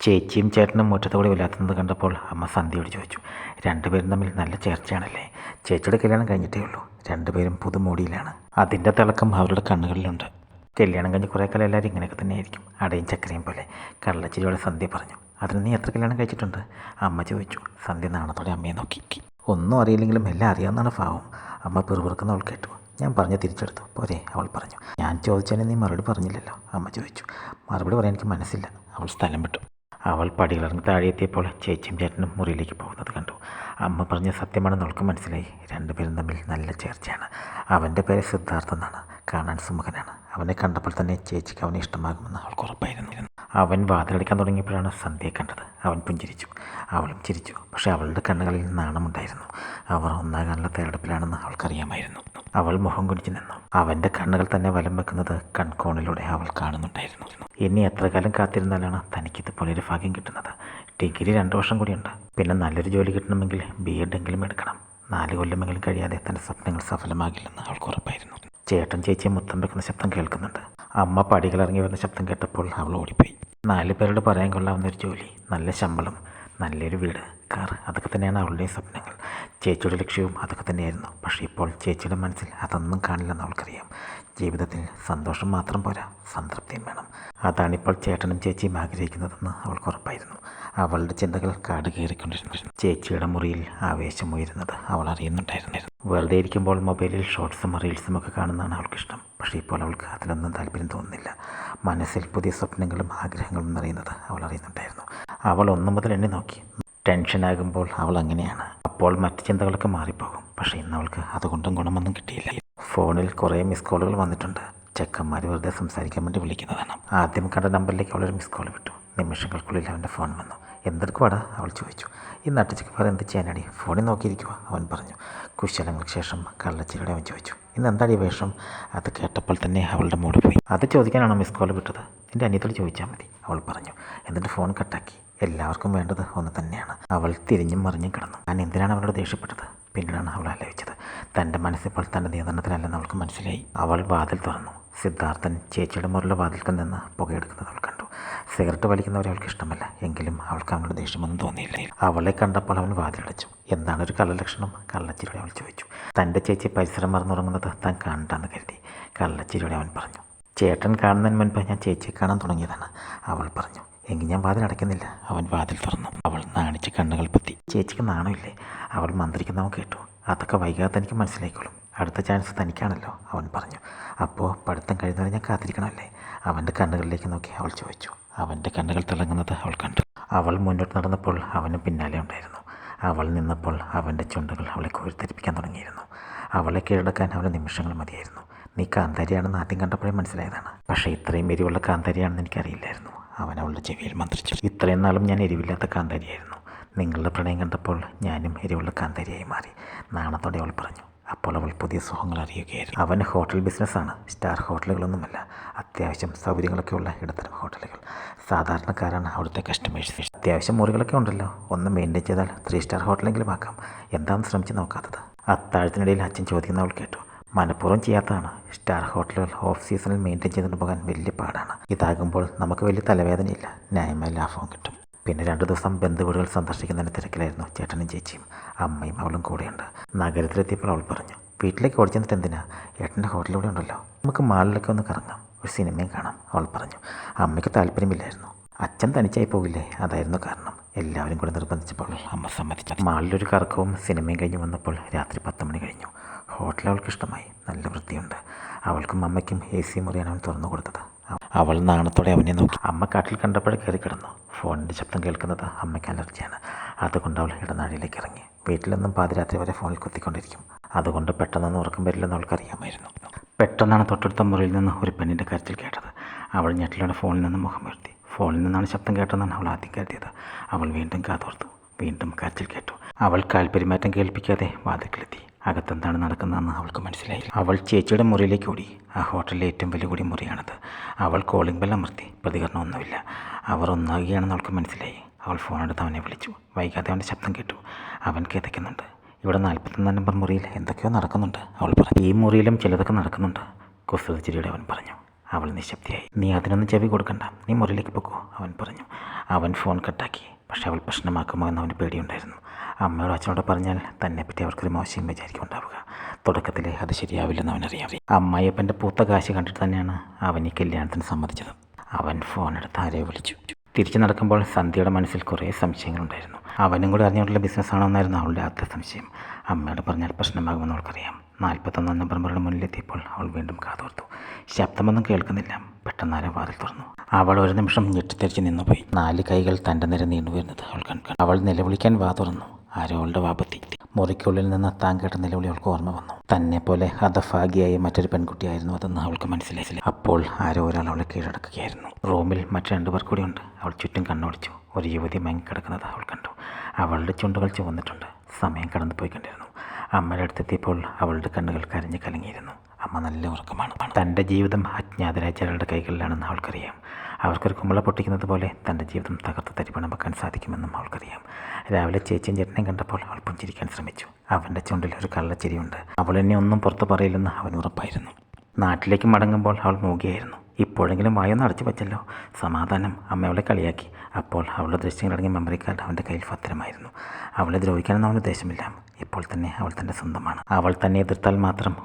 ചേച്ചിയും ചേട്ടനും മുറ്റത്തോടെ വിലാത്തുന്നത് കണ്ടപ്പോൾ അമ്മ സന്ധ്യയോട് ചോദിച്ചു രണ്ടുപേരും തമ്മിൽ നല്ല ചേർച്ചയാണല്ലേ? ചേച്ചിയുടെ കല്യാണം കഴിഞ്ഞിട്ടേ ഉള്ളൂ. രണ്ടുപേരും പുതുമോടിയിലാണ്. അതിന്റെ തിളക്കം അവരുടെ കണ്ണുകളിലുണ്ട്. കല്യാണം കഴിഞ്ഞ് കുറേ കാലം എല്ലാവരും ഇങ്ങനെയൊക്കെ തന്നെയായിരിക്കും. അടയും ചക്കരയും പോലെ. കള്ളച്ചിരിയോടെ സന്ധ്യ പറഞ്ഞു അതിന് നീ എത്ര കല്യാണം കഴിച്ചിട്ടുണ്ട്? അമ്മ ചോദിച്ചു സന്ധ്യ നാണത്തോടെ അമ്മയെ നോക്കി. ഒന്നും അറിയില്ലെങ്കിലും എല്ലാം അറിയാവുന്നതാണ് ഭാവം അമ്മ പിറുപിറുക്കുന്ന അവൾ കേട്ടു ഞാൻ പറഞ്ഞ് തിരിച്ചെടുത്തു. പോരെ അവൾ പറഞ്ഞു. ഞാൻ ചോദിച്ചതിന് നീ മറുപടി പറഞ്ഞില്ലല്ലോ. അമ്മ ചോദിച്ചു മറുപടി പറയാൻ എനിക്ക് മനസ്സില്ല. അവൾ സ്ഥലം വിട്ടു. അവൾ പടികളിറങ്ങി താഴെ എത്തിയപ്പോൾ ചേച്ചിയും ചേട്ടനും മുറിയിലേക്ക് പോകുന്നത് കണ്ടു. അമ്മ പറഞ്ഞ സത്യമാണെന്ന് അവൾക്ക് മനസ്സിലായി. രണ്ടുപേരും തമ്മിൽ നല്ല ചേർച്ചയാണ്. അവന്റെ പേര് സിദ്ധാർത്ഥ എന്നാണ്. കാണാൻ സുമുഖനാണ്. അവനെ കണ്ടപ്പോൾ തന്നെ ചേച്ചിക്ക് അവനെ ഇഷ്ടമാകുമെന്ന് അവൾക്ക് ഉറപ്പായിരുന്നു. അവൻ വാതിലടിക്കാൻ തുടങ്ങിയപ്പോഴാണ് സന്ധ്യയെ കണ്ടത്. അവൻ പുഞ്ചിരിച്ചു. അവളും ചിരിച്ചു. പക്ഷേ അവളുടെ കണ്ണുകളിൽ നാണമുണ്ടായിരുന്നു. അവർ ഒന്നാകാനുള്ള തയ്യാറെടുപ്പിലാണെന്ന് അവൾക്കറിയാമായിരുന്നു. അവൾ മുഖം കുടിച്ചു നിന്നു. അവന്റെ കണ്ണുകൾ തന്നെ വലം വെക്കുന്നത് കൺകോണിലൂടെ അവൾ കാണുന്നുണ്ടായിരുന്നു. ഇനി എത്ര കാലം കാത്തിരുന്നാലാണ് തനിക്ക് ഇതുപോലെ ഒരു ഭാഗ്യം കിട്ടുന്നത്? ഡിഗ്രി രണ്ട് വർഷം കൂടിയുണ്ട്. പിന്നെ നല്ലൊരു ജോലി കിട്ടണമെങ്കിൽ ബി എഡ് എങ്കിലും എടുക്കണം. നാല് കൊല്ലമെങ്കിലും കഴിയാതെ തന്റെ സ്വപ്നങ്ങൾ സഫലമാകില്ലെന്ന് അവൾക്ക് ഉറപ്പായിരുന്നു. ചേട്ടൻ ചേച്ചിയെ മുത്തം വെക്കുന്ന ശബ്ദം കേൾക്കുന്നുണ്ട്. അമ്മ പടികളിറങ്ങി വരുന്ന ശബ്ദം കേട്ടപ്പോൾ അവൾ ഓടിപ്പോയി. നാല് പേരോട് പറയാൻ കൊള്ളാവുന്ന ഒരു ജോലി നല്ല ശമ്പളം നല്ലൊരു വീട്. കാർ അതൊക്കെ തന്നെയാണ് അവളുടെയും സ്വപ്നങ്ങൾ. ചേച്ചിയുടെ ലക്ഷ്യവും അതൊക്കെ തന്നെയായിരുന്നു. പക്ഷേ ഇപ്പോൾ ചേച്ചിയുടെ മനസ്സിൽ അതൊന്നും കാണില്ലെന്ന് അവൾക്കറിയാം. ജീവിതത്തിൽ സന്തോഷം മാത്രം പോരാ സംതൃപ്തിയും വേണം. അതാണിപ്പോൾ ചേട്ടനും ചേച്ചിയും ആഗ്രഹിക്കുന്നതെന്ന് അവൾക്ക് ഉറപ്പായിരുന്നു. അവളുടെ ചിന്തകൾ കാട് കയറിക്കൊണ്ടിരുന്നു. ചേച്ചിയുടെ മുറിയിൽ ആവേശം ഉയരുന്നത് അവൾ അറിയുന്നുണ്ടായിരുന്നു വെറുതെ ഇരിക്കുമ്പോൾ മൊബൈലിൽ ഷോർട്സും റീൽസും ഒക്കെ കാണുന്നതാണ് അവൾക്കിഷ്ടം. പക്ഷേ ഇപ്പോൾ അവൾക്ക് അതിലൊന്നും താല്പര്യം തോന്നുന്നില്ല. മനസ്സിൽ പുതിയ സ്വപ്നങ്ങളും ആഗ്രഹങ്ങളും നിറയുന്നത് അവൾ അറിയുന്നുണ്ടായിരുന്നു. അവൾ ഒന്നു മുതൽ എന്നെ നോക്കി. ടെൻഷനാകുമ്പോൾ അവൾ അങ്ങനെയാണ്. അപ്പോൾ മറ്റു ചിന്തകളൊക്കെ മാറിപ്പോകും. പക്ഷേ ഇന്ന് അവൾക്ക് അതുകൊണ്ടും ഗുണമൊന്നും കിട്ടിയില്ല. ഫോണിൽ കുറേ മിസ് കോളുകൾ വന്നിട്ടുണ്ട്. ചെക്കന്മാർ വെറുതെ സംസാരിക്കാൻ വേണ്ടി വിളിക്കുന്നതാണ്. ആദ്യം കണ്ട നമ്പറിലേക്ക് അവളൊരു മിസ് കോൾ വിട്ടു. നിമിഷങ്ങൾക്കുള്ളിൽ അവന്റെ ഫോൺ വന്നു. എന്തെടുക്കുവാടാ? അവൾ ചോദിച്ചു. ഈ നട്ടുച്ചക്കപ്പാർ എന്ത് ചെയ്യാനടി? ഫോണിൽ നോക്കിയിരിക്കുക അവൻ പറഞ്ഞു. കുശലങ്ങൾക്ക് ശേഷം കള്ളച്ചിരിയുടെ അവൻ ചോദിച്ചു. ഇന്ന് ഈ വേഷം? അത് കേട്ടപ്പോൾ തന്നെ അവളുടെ മൂട് പോയി. അത് ചോദിക്കാനാണോ മിസ് കോൾ വിട്ടത്? എന്റെ അനിയത്തോട് ചോദിച്ചാൽ മതി അവൾ പറഞ്ഞു. എന്നിട്ട് ഫോൺ കട്ടാക്കി. എല്ലാവർക്കും വേണ്ടത് ഒന്ന് തന്നെയാണ്. അവൾ തിരിഞ്ഞും മറിഞ്ഞും കിടന്നു. ഞാൻ എന്തിനാണ് അവളോട് ദേഷ്യപ്പെട്ടത്? പിന്നീടാണ് അവൾ ആലോചിച്ചത്. തന്റെ മനസ്സിപ്പോൾ തന്റെ നിയന്ത്രണത്തിലല്ലെന്ന് അവൾക്ക് മനസ്സിലായി. അവൾ വാതിൽ തുറന്നു. സിദ്ധാർത്ഥൻ ചേച്ചിയുടെ മുറിലെ വാതിൽക്കൽ നിന്ന് പുകയെടുക്കുന്നത് അവൾ കണ്ടു. സിഗരറ്റ് വലിക്കുന്നവരെ അവൾക്ക് ഇഷ്ടമല്ല. എങ്കിലും അവൾക്ക് അവനോട് ദേഷ്യമൊന്നും തോന്നിയില്ല. അവളെ കണ്ടപ്പോൾ അവൻ വാതിലടച്ചു. എന്താണ് ഒരു കള്ളലക്ഷണം? കള്ളച്ചിരിയുടെ അവൾ ചോദിച്ചു. തന്റെ ചേച്ചി പരിസരം മറന്നുറങ്ങുന്നത് താൻ കാണണ്ടെന്ന് കരുതി കള്ളച്ചിരിയുടെ അവൻ പറഞ്ഞു. ചേട്ടൻ കാണുന്നതിന് മുൻപ് ഞാൻ ചേച്ചിയെ കാണാൻ തുടങ്ങിയതാണ് അവൾ പറഞ്ഞു. എങ്കിൽ ഞാൻ വാതിൽ അടയ്ക്കുന്നില്ല. അവൻ വാതിൽ തുറന്നു. അവൾ നാണിച്ച് കണ്ണുകൾ പൊത്തി. ചേച്ചിക്ക് നാണമില്ലേ? അവൾ മന്ത്രിക്കുന്നവൻ കേട്ടു. അതൊക്കെ വൈകാതെ തനിക്ക് മനസ്സിലായിക്കോളും. അടുത്ത ചാൻസ് തനിക്കാണല്ലോ അവൻ പറഞ്ഞു. അപ്പോൾ പഠിത്തം കഴിയുന്നവരെ ഞാൻ കാത്തിരിക്കണമല്ലേ? അവന്റെ കണ്ണുകളിലേക്ക് നോക്കി അവൾ ചോദിച്ചു. അവന്റെ കണ്ണുകൾ തിളങ്ങുന്നത് അവൾ കണ്ടു. അവൾ മുന്നോട്ട് നടന്നപ്പോൾ അവന് പിന്നാലെ ഉണ്ടായിരുന്നു. അവൾ നിന്നപ്പോൾ അവന്റെ ചുണ്ടുകൾ അവളെ കോരിത്തെരിപ്പിക്കാൻ തുടങ്ങിയിരുന്നു. അവളെ കീഴടക്കാൻ അവന് നിമിഷങ്ങൾ മതിയായിരുന്നു. നീ കാന്താരിയാണെന്ന് ആദ്യം കണ്ടപ്പോഴേ മനസ്സിലായതാണ്. പക്ഷേ ഇത്രയും എരിവുള്ള കാന്താരിയാണെന്ന് എനിക്കറിയില്ലായിരുന്നു. അവൻ അവളുടെ ചെവിയിൽ മന്ത്രിച്ചു. ഇത്രയും നാളും ഞാൻ എരിവില്ലാത്ത കാന്താരിയായിരുന്നു. നിങ്ങളുടെ പ്രണയം കണ്ടപ്പോൾ ഞാനും എരിവുള്ള കാന്താരിയായി മാറി. നാണത്തോടെ അവൾ പറഞ്ഞു. അപ്പോൾ അവൾ പുതിയ സുഖങ്ങൾ അറിയുകയായിരുന്നു. അവൻ ഹോട്ടൽ ബിസിനസ്സാണ്. സ്റ്റാർ ഹോട്ടലുകളൊന്നുമല്ല. അത്യാവശ്യം സൗകര്യങ്ങളൊക്കെ ഉള്ള ഇടത്തരം ഹോട്ടലുകൾ. സാധാരണക്കാരാണ് അവിടുത്തെ കസ്റ്റമേഴ്സ് അത്യാവശ്യം മുറികളൊക്കെ ഉണ്ടല്ലോ. ഒന്ന് മെയിന്റെയിൻ ചെയ്താൽ ത്രീ സ്റ്റാർ ഹോട്ടലെങ്കിലും ആക്കാം. എന്താണെന്ന് ശ്രമിച്ച് നോക്കാത്തത്? അത്താഴത്തിനിടയിൽ അച്ഛൻ ചോദിക്കുന്ന അവൾ കേട്ടു. മനഃപൂർവം ചെയ്യാത്തതാണ്. സ്റ്റാർ ഹോട്ടലുകൾ ഓഫ് സീസണിൽ മെയിന്റെയിൻ ചെയ്തുകൊണ്ട് പോകാൻ വലിയ പാടാണ്. ഇതാകുമ്പോൾ നമുക്ക് വലിയ തലവേദനയില്ല. ന്യായമായ ലാഭവും കിട്ടും. പിന്നെ രണ്ടു ദിവസം ബന്ധുവീടുകൾ സന്ദർശിക്കുന്നതിന് തിരക്കിലായിരുന്നു ചേട്ടനും ചേച്ചിയും. അമ്മയും അവളും കൂടെയുണ്ട്. നഗരത്തിലെത്തിയപ്പോൾ അവൾ പറഞ്ഞു വീട്ടിലേക്ക് ഓടിച്ചെന്നിട്ട് എന്തിനാ? ഏട്ടന്റെ ഹോട്ടലിലൂടെ ഉണ്ടല്ലോ. നമുക്ക് മാളിലൊക്കെ ഒന്ന് കറങ്ങാം. ഒരു സിനിമയും കാണാം. അവൾ പറഞ്ഞു അമ്മയ്ക്ക് താല്പര്യമില്ലായിരുന്നു. അച്ഛൻ തനിച്ചായി പോകില്ലേ? അതായിരുന്നു കാരണം. എല്ലാവരും കൂടെ നിർബന്ധിച്ചപ്പോൾ അമ്മ സമ്മതിച്ചു. മാളിലൊരു കറക്കവും സിനിമയും കഴിഞ്ഞ് വന്നപ്പോൾ രാത്രി പത്ത് മണി കഴിഞ്ഞു. ഹോട്ടൽ അവൾക്ക് ഇഷ്ടമായി. നല്ല വൃത്തിയുണ്ട്. അവൾക്കും അമ്മയ്ക്കും എ സി മുറിയാണ് അവൻ തുറന്നു കൊടുത്തത്. അവൾ നാണത്തോടെ അവനെ നോക്കി. അമ്മ കാട്ടിൽ കണ്ടപ്പോഴേ കയറി കിടന്നു. ഫോണിന്റെ ശബ്ദം കേൾക്കുന്നത് അമ്മയ്ക്ക് അലർജിയാണ്. അതുകൊണ്ട് അവൾ ഇടനാഴിയിലേക്ക് ഇറങ്ങി. വീട്ടിലൊന്നും പാതിരാത്രി വരെ ഫോണിൽ കുത്തിക്കൊണ്ടിരിക്കും. അതുകൊണ്ട് പെട്ടെന്നൊന്നും ഉറക്കം വരില്ലെന്ന് അവൾക്കറിയാമായിരുന്നു പെട്ടെന്നാണ് തൊട്ടടുത്ത മുറിയിൽ നിന്ന് ഒരു പെണ്ണിന്റെ കരച്ചിൽ കേട്ടത്. അവൾ ഞെട്ടിലൂടെ ഫോണിൽ നിന്ന് മുഖം ഉയർത്തി. ഫോണിൽ നിന്നാണ് ശബ്ദം കേട്ടതെന്നാണ് അവൾ ആദ്യം കരുതിയത്. അവൾ വീണ്ടും കാതോർത്തു. വീണ്ടും കരച്ചിൽ കേട്ടു. അവൾ കാൽപെരുമാറ്റം കേൾപ്പിക്കാതെ വാതിൽക്കിലെത്തി. അകത്തെന്താണ് നടക്കുന്നതെന്ന് അവൾക്ക് മനസ്സിലായി അവൾ ചേച്ചിയുടെ മുറിയിലേക്ക് ഓടി. ആ ഹോട്ടലിലെ ഏറ്റവും വലിയ കൂടി മുറിയാണത്. അവൾ കോളിംഗ് ബെൽ അമർത്തി. പ്രതികരണമൊന്നുമില്ല അവർ ഒന്നാകുകയാണെന്ന് അവൾക്ക് മനസ്സിലായി. അവൾ ഫോണെടുത്ത് അവനെ വിളിച്ചു. വൈകാതെ അവന്റെ ശബ്ദം കേട്ടു. അവൻ കിതയ്ക്കുന്നുണ്ട്. ഇവിടെ നാൽപ്പത്തൊന്നാം നമ്പർ മുറിയിൽ എന്തൊക്കെയോ നടക്കുന്നുണ്ട് അവൾ പറഞ്ഞു ഈ മുറിയിലും ചിലതൊക്കെ നടക്കുന്നുണ്ട് കുസൃതിച്ചിരിയുടെ അവൻ പറഞ്ഞു. അവൾ നിശബ്ദയായി. നീ അതിനൊന്നും ചെവി കൊടുക്കണ്ട. നീ മുറിയിലേക്ക് പോക്കോ അവൻ പറഞ്ഞു. അവൻ ഫോൺ കട്ടാക്കി പക്ഷെ അവൾ പ്രശ്നമാക്കുമോ എന്ന് അവന് പേടിയുണ്ടായിരുന്നു. അമ്മയോട് അച്ഛനോട് പറഞ്ഞാൽ തന്നെപ്പറ്റി അവർക്കൊരു മോശം വിചാരിക്കും ഉണ്ടാവുക. തുടക്കത്തിൽ അത് ശരിയാവില്ലെന്ന് അവനറിയാം. അമ്മായിയപ്പന്റെ പൂത്ത കാശ് കണ്ടിട്ട് തന്നെയാണ് അവൻ ഈ കല്യാണത്തിന് സമ്മതിച്ചത്. അവൻ ഫോൺ എടുത്ത് ആരെയോ വിളിച്ചു. തിരിച്ചു നടക്കുമ്പോൾ സന്ധ്യയുടെ മനസ്സിൽ കുറേ സംശയങ്ങളുണ്ടായിരുന്നു. അവനും കൂടി അറിഞ്ഞുകൊണ്ടുള്ള ബിസിനസ്സാണോ എന്നായിരുന്നു അവളുടെ ആദ്യ സംശയം. അമ്മയോട് പറഞ്ഞാൽ പ്രശ്നമാകുമെന്ന് അവൾക്കറിയാം. നാൽപ്പത്തൊന്നാം നമ്പറുടെ മുന്നിലെത്തിയപ്പോൾ അവൾ വീണ്ടും കാതോർത്തു. ശബ്ദമൊന്നും കേൾക്കുന്നില്ല. പെട്ടെന്ന് വാതിൽ തുറന്നു. അവൾ ഒരു നിമിഷം ഞെട്ടിത്തെറിച്ച് നിന്നുപോയി. നാല് കൈകൾ തന്റെ നിര നീണ്ടു വരുന്നത് അവൾ കണ്ടു. അവൾ നിലവിളിക്കാൻ വാ തുറന്നു. ആരോ അവളുടെ വാപത്തി മുറിക്കുള്ളിൽ നിന്ന് താൻ കേട്ട നിലവിളി അവൾക്ക് ഓർമ്മ വന്നു. തന്നെ പോലെ ഹതഭാഗിയായ മറ്റൊരു പെൺകുട്ടിയായിരുന്നു അതെന്ന് അവൾക്ക് മനസ്സിലായില്ല. അപ്പോൾ ആരോ ഒരാൾ അവളെ കീഴടക്കുകയായിരുന്നു. റൂമിൽ മറ്റു രണ്ടുപേർ കൂടിയുണ്ട് അവൾ ചുറ്റും കണ്ണോടിച്ചു. ഒരു യുവതി മയങ്ങിക്കിടക്കുന്നത് അവൾ കണ്ടു. അവളുടെ ചുണ്ടുകൾ ചുവന്നിട്ടുണ്ട്. സമയം കടന്നു പോയി കണ്ടിരുന്നു അമ്മയുടെ അടുത്തെത്തിയപ്പോൾ അവളുടെ കണ്ണുകൾ കരഞ്ഞു കലങ്ങിയിരുന്നു. അമ്മ നല്ല ഉറക്കമാണ്. തന്റെ ജീവിതം അജ്ഞാതരായ ചിലരുടെ കൈകളിലാണെന്ന് അവൾക്കറിയാം. അവർക്കൊരു കുമ്പള പൊട്ടിക്കുന്നത് പോലെ തന്റെ ജീവിതം തകർത്ത് തരിപ്പണമാക്കാൻ സാധിക്കുമെന്നും അവൾക്കറിയാം. രാവിലെ ചേച്ചിയും ചേട്ടനെയും കണ്ടപ്പോൾ അവൾ പുഞ്ചിരിക്കാൻ ശ്രമിച്ചു. അവന്റെ ചുണ്ടിൽ ഒരു കള്ളച്ചിരിയുണ്ട്. അവൾ എന്നെ ഒന്നും പുറത്തു പറയില്ലെന്ന് അവൻ ഉറപ്പായിരുന്നു. നാട്ടിലേക്ക് മടങ്ങുമ്പോൾ അവൾ മൂകിയായിരുന്നു. ഇപ്പോഴെങ്കിലും വായൊന്ന് അടച്ചു വച്ചല്ലോ. സമാധാനം. അമ്മ അവളെ കളിയാക്കി. അപ്പോൾ അവളുടെ ദൃശ്യങ്ങളടങ്ങിയ മെമ്മറി കാർഡ് അവന്റെ കയ്യിൽ ഭദ്രമായിരുന്നു. അവളെ ദ്രോഹിക്കാനൊന്നും അവൻ ഉദ്ദേശമില്ല. ഇപ്പോൾ തന്നെ അവൾ തന്റെ സ്വന്തമാണ്. അവൾ തന്നെ എതിർത്താൽ മാത്രം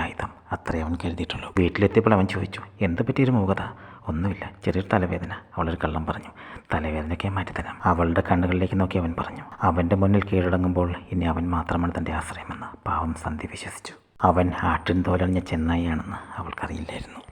ആയുധം. അത്രേ അവൻ കരുതിയിട്ടുള്ളൂ. വീട്ടിലെത്തിയപ്പോൾ അവൻ ചോദിച്ചു എന്ത് പറ്റിയൊരു മൂകത? ഒന്നുമില്ല. ചെറിയൊരു തലവേദന. അവളൊരു കള്ളം പറഞ്ഞു. തലവേദനയ്ക്ക് മാറ്റിത്തരാം. അവളുടെ കണ്ണുകളിലേക്ക് നോക്കി അവൻ പറഞ്ഞു. അവന്റെ മുന്നിൽ കീഴടങ്ങുമ്പോൾ ഇനി അവൻ മാത്രമാണ് തന്റെ ആശ്രയമെന്ന് പാവം സന്ധി വിശ്വസിച്ചു. അവൻ ആട്ടിൻ തോലണിഞ്ഞ ചെന്നായിയാണെന്ന് അവൾക്കറിയില്ലായിരുന്നു.